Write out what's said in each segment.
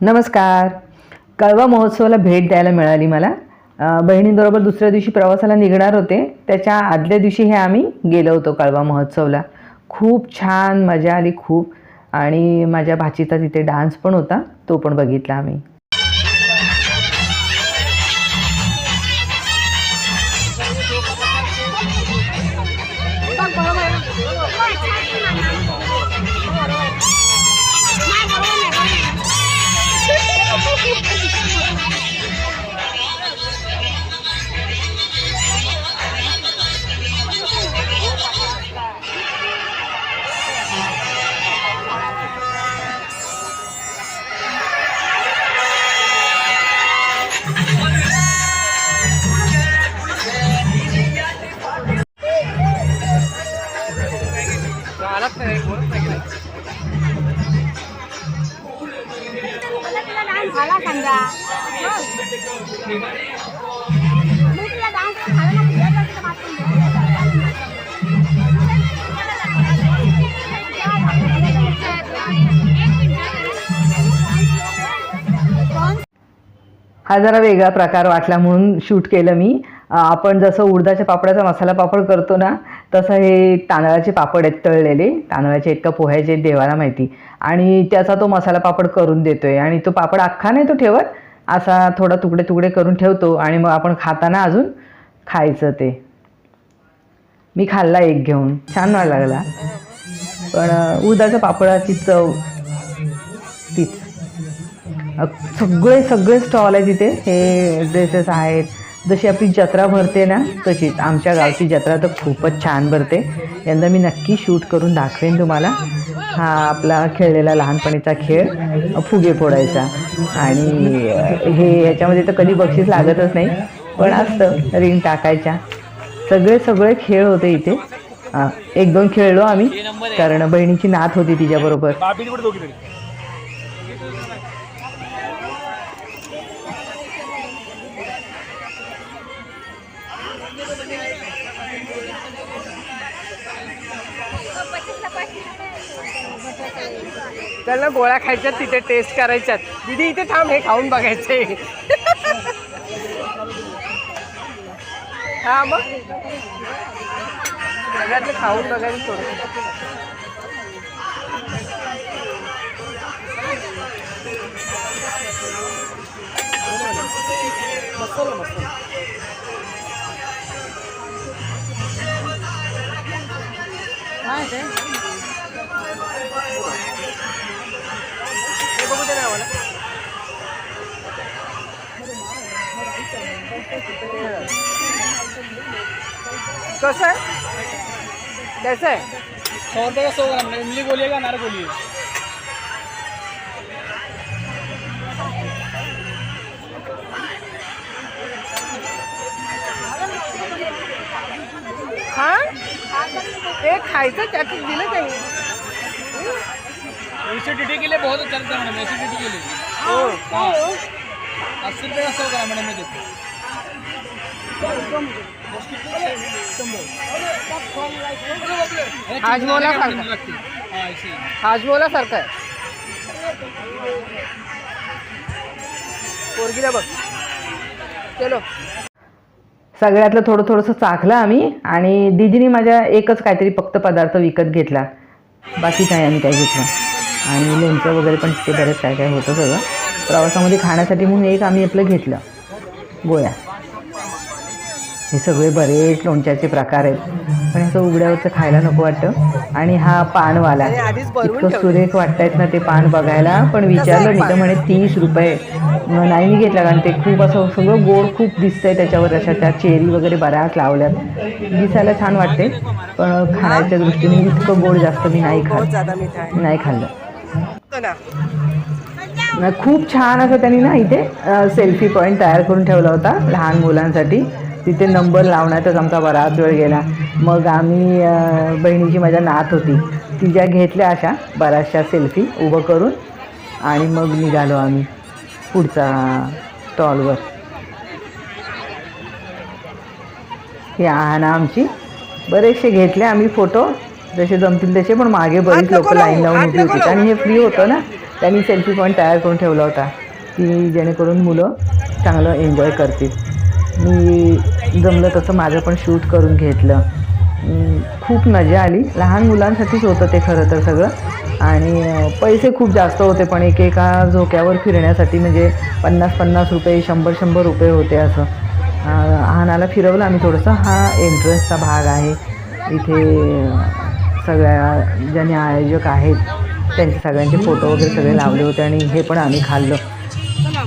नमस्कार. कळवा महोत्सवाला भेट द्यायला मिळाली मला. बहिणींबरोबर दुसऱ्या दिवशी प्रवासाला निघणार होते. त्याच्या आदल्या दिवशी हे आम्ही गेलो होतो कळवा महोत्सवला. खूप छान मजा आली खूप. आणि माझ्या भाचीचा तिथे डान्स पण होता. तो पण बघितला आम्ही. झाला सांगा मी डान्स हा जरा वेगळा प्रकार वाटला म्हणून शूट केलं मी. आपण जसं उडदाच्या पापडाचा मसाला पापड करतो ना तसं हे तांदळाचे पापड आहेत तळलेले. तांदळाचे आहेत का पोह्याचे आहेत देवाला माहिती. आणि त्याचा तो मसाला पापड करून देतोय. आणि तो पापड अख्खा नाही तो ठेवत. असा थोडा तुकडे तुकडे करून ठेवतो आणि मग आपण खाताना अजून खायचं ते. मी खाल्ला एक घेऊन. छान व्हायला लागला. पण अं, पापडाची चव तीच. सगळे सगळे स्टॉल आहे तिथे हे ड्रेसेस आहेत. जशी आपली जत्रा भरते ना तशीच आमच्या गावची जत्रा तर खूपच छान भरते. यंदा मी नक्की शूट करून दाखवेन तुम्हाला. हा आपला खेळलेला लहानपणीचा खेळ फुगे फोडायचा. आणि हे याच्यामध्ये तर कधी बक्षीस लागतच नाही पण असतं रिंग टाकायच्या. सगळे सगळे खेळ होते इथे. एक दोन खेळलो आम्ही. कारण बहिणीची नात होती तिच्याबरोबर. त्याला गोळ्या खायच्यात तिथे टेस्ट करायच्यात. दिदी इथे थांब हे खाऊन बघायचे हा मग? सगळ्यातलं खाऊन बघायचं सोडून. Hi there. कसं आहे? कैसा है सौ रुपये का सौ ग्राम इमली बोलिएगा नार बोलिए हा ते खायचं त्यातच दिलं काही एसिडिटी के लिए बहुत अच्छा है मैडम. एसिडिटी के लिए अस्सी रुपये का सौ ग्राम मैडम मैं देते. हाजमोला सारखा. हाजमोला सारखा आहे. पोरगीला बघ. चलो. सगळ्यातलं थोडं थोडंसं चाखलं आम्ही आणि दिदीने माझ्या एकच काहीतरी फक्त पदार्थ विकत घेतला. बाकी काय आम्ही काय घेतलं आणि लोणचं वगैरे पण तिथे बरेच काय काय होतं सगळं. प्रवासामध्ये खाण्यासाठी म्हणून एक आम्ही आपलं घेतलं. गोळ्या. हे सगळे बरेच लोणच्याचे प्रकार आहेत. पण असं उघड्यावरचं खायला नको वाटतं. आणि हा पानवाला. इतकं. सुरेख वाटतायत ना ते पान बघायला. पण विचारलं मी तर म्हणे तीस रुपये. नाही मी घेतला कारण ते खूप असं सगळं गोड खूप दिसतंय त्याच्यावर. अशा त्या चेरी वगैरे बऱ्याच लावल्यात. दिसायला छान वाटते. पण खाण्याच्या दृष्टीने इतकं गोड जास्त मी नाही खात. नाही खाल्लं. खूप छान असं त्यांनी ना इथे सेल्फी पॉईंट तयार करून ठेवला होता लहान मुलांसाठी. तिथे नंबर लावण्यातच आमचा बराच वेळ गेला. मग आम्ही बहिणीची माझ्या नात होती. तिच्या घेतल्या अशा बऱ्याचशा सेल्फी उभं करून आणि मग निघालो आम्ही पुढचा स्टॉलवर. ही आहाना आमची. बरेचसे घेतले आम्ही फोटो जसे जमतील तसे पण मागे बरीच लोक लाईन लावू, लावून हात. उभी होती. आणि हे फ्री होतं ना त्यांनी सेल्फी पॉईंट तयार करून ठेवला होता की जेणेकरून मुलं चांगलं एन्जॉय करतील. मी जमलं तसं माझं पण शूट करून घेतलं. खूप मजा आली. लहान मुलांसाठीच होतं ते खरं तर सगळं. आणि पैसे खूप जास्त होते पण एकेका झोक्यावर फिरण्यासाठी म्हणजे पन्नास पन्नास रुपये शंभर शंभर रुपये होते असं. हानाला फिरवलं आम्ही थोडंसं. हा एंट्रन्सचा भाग आहे. इथे सगळ्या ज्याने आयोजक आहेत त्यांचे सगळ्यांचे फोटो वगैरे सगळे लावले होते आणि हे पण आम्ही खाल्लं.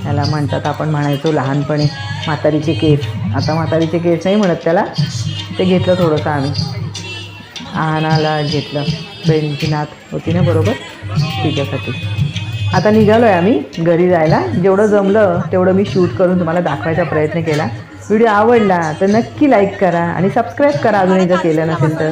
त्याला म्हणतात आपण म्हणायचो लहानपणी म्हातारीचे केस. आता म्हातारीचे केस नाही म्हणत त्याला. ते घेतलं थोडंसं आम्ही. आहानाला घेतलं. बहिणीची नात होती ना बरोबर? तिच्यासाठी. आता निघालो आहे आम्ही घरी जायला. जेवढं जमलं तेवढं मी शूट करून तुम्हाला दाखवायचा प्रयत्न केला. व्हिडिओ आवडला तर नक्की लाईक करा आणि सबस्क्राईब करा अजूनही जर केलं नसेल तर.